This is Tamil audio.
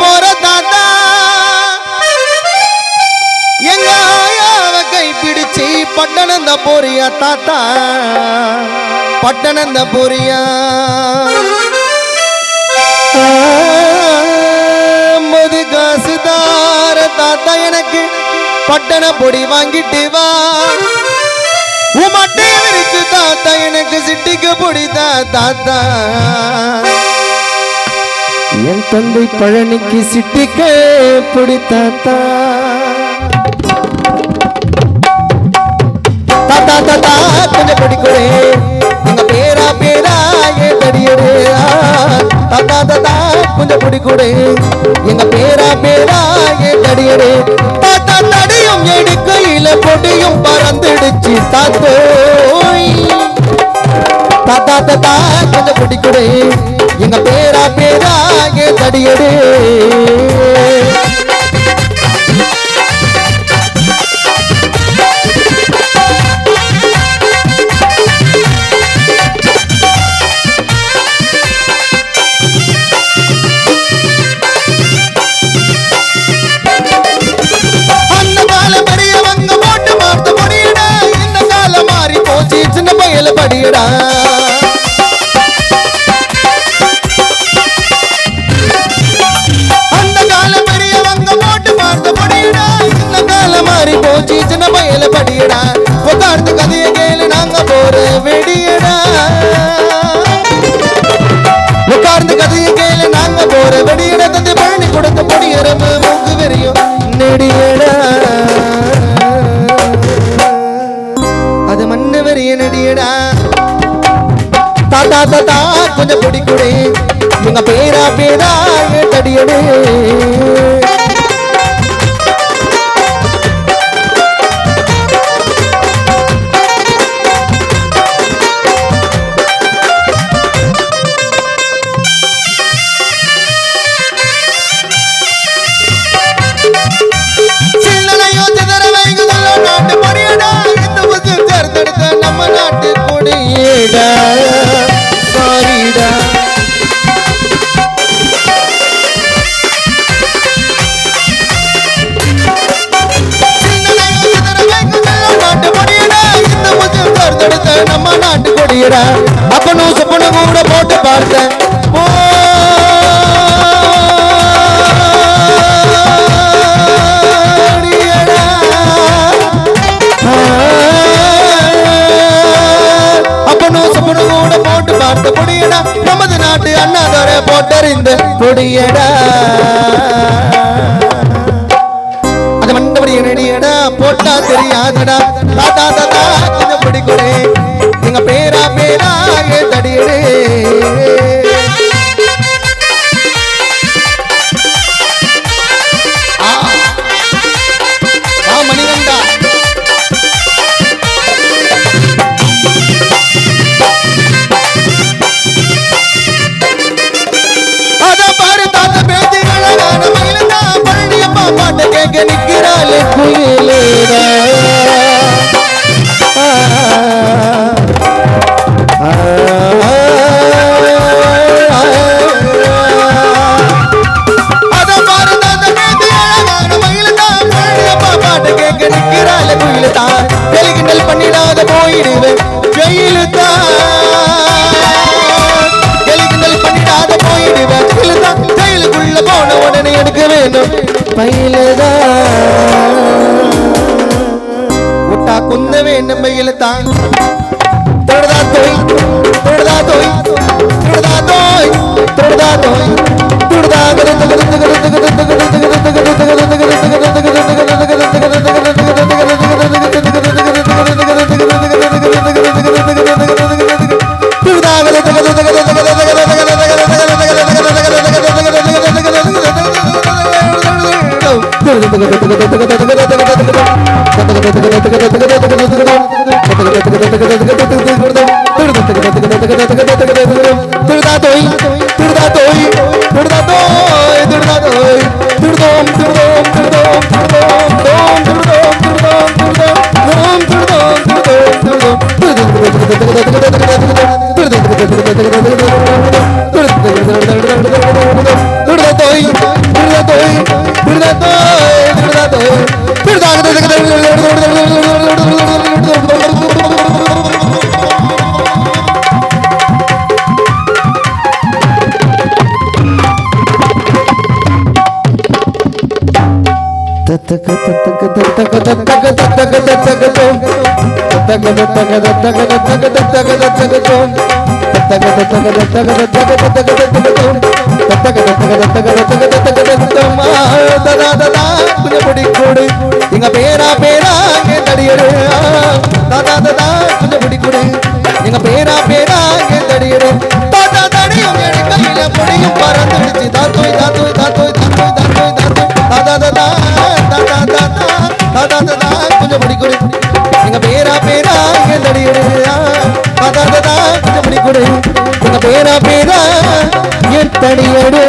போற தாத்தா. எங்க ஆயாவ கை பிடிச்சி பட்டணந்த போறியா தாத்தா? பட்டணந்த போறியா? மது காசுதார தாத்தா எனக்கு பட்டண பொடி வாங்கிட்டு வா. உமட்டை விரிச்சு தாத்தா எனக்கு சிட்டிக்கு பொடிதா தாத்தா. என் தந்தை பழனிக்கு சிட்டிக்க பிடித்தாத்தா. தாத்தா தாத்தா கொஞ்சம் பிடிக்கூடே. எங்க பேரா பேரா ஏன் தடியடே. தாத்தா தாத்தா கொஞ்சம் பிடிக்கூடே. எங்க பேரா பேரா ஏன் தடியடே. தாத்தா தடியும் எடுக்கையில பொடியும் பறந்துடுச்சு தாத்தோய். தாத்தா தாத்தா கொஞ்சம் பிடிக்கூடே. எங்க பேரா பேரா ஏன் தடியடே படியடா. உட்கார்ந்து கதைய கேளு நாங்க போற வெடியடா. உட்கார்ந்து கதையை கேளு நாங்க போற வெடியிட. தந்தை பழனி கொடுத்த பொடியரம்பு மூக்கு வெறியும் நெடியடா. அது மண்ணு வெறிய நெடியடா. தாத்தா தாத்தா கொஞ்சம் பொடி கொடு. உங்க பேரா பேரா ஏன் தடியடே நம்ம நாட்டு கொடியடா. அப்பனும் சுப்பனு கூட போட்டு பார்த்தேன். போடியடா. அப்பனும் சுப்பனும் கூட போட்டு பார்த்த பொடியடா நமது நாட்டு அண்ணாதோர போட்டறிந்த பொடியடா அது மண்டபடி நடியடா போட்டா தெரியாதடா. தாத்தா தாத்தா கொஞ்சம் பிடிக்கூடே பேரா பேரா பாட்டு கேட்க நிக்கிறாளே தான் தெலுங்கிண்டல் பண்ணிடாத போயிடுவேன். ஜெயிலுதா தெலுங்கிண்டல் பண்ணிடாத போயிடுவேன். ஜெயிலுதா ஜெயிலுக்குள்ள போன உடனே எடுக்க வேணும். பயிலுதா விட்டா குந்த ¡Gracias! எங்க பேரா பேரா என் தடியரு தாதா தாதா கொஞ்சம் பிடி கொடு எங்க பேரா பேரா என் தடியரு பேரா பேரா என் தடியோடு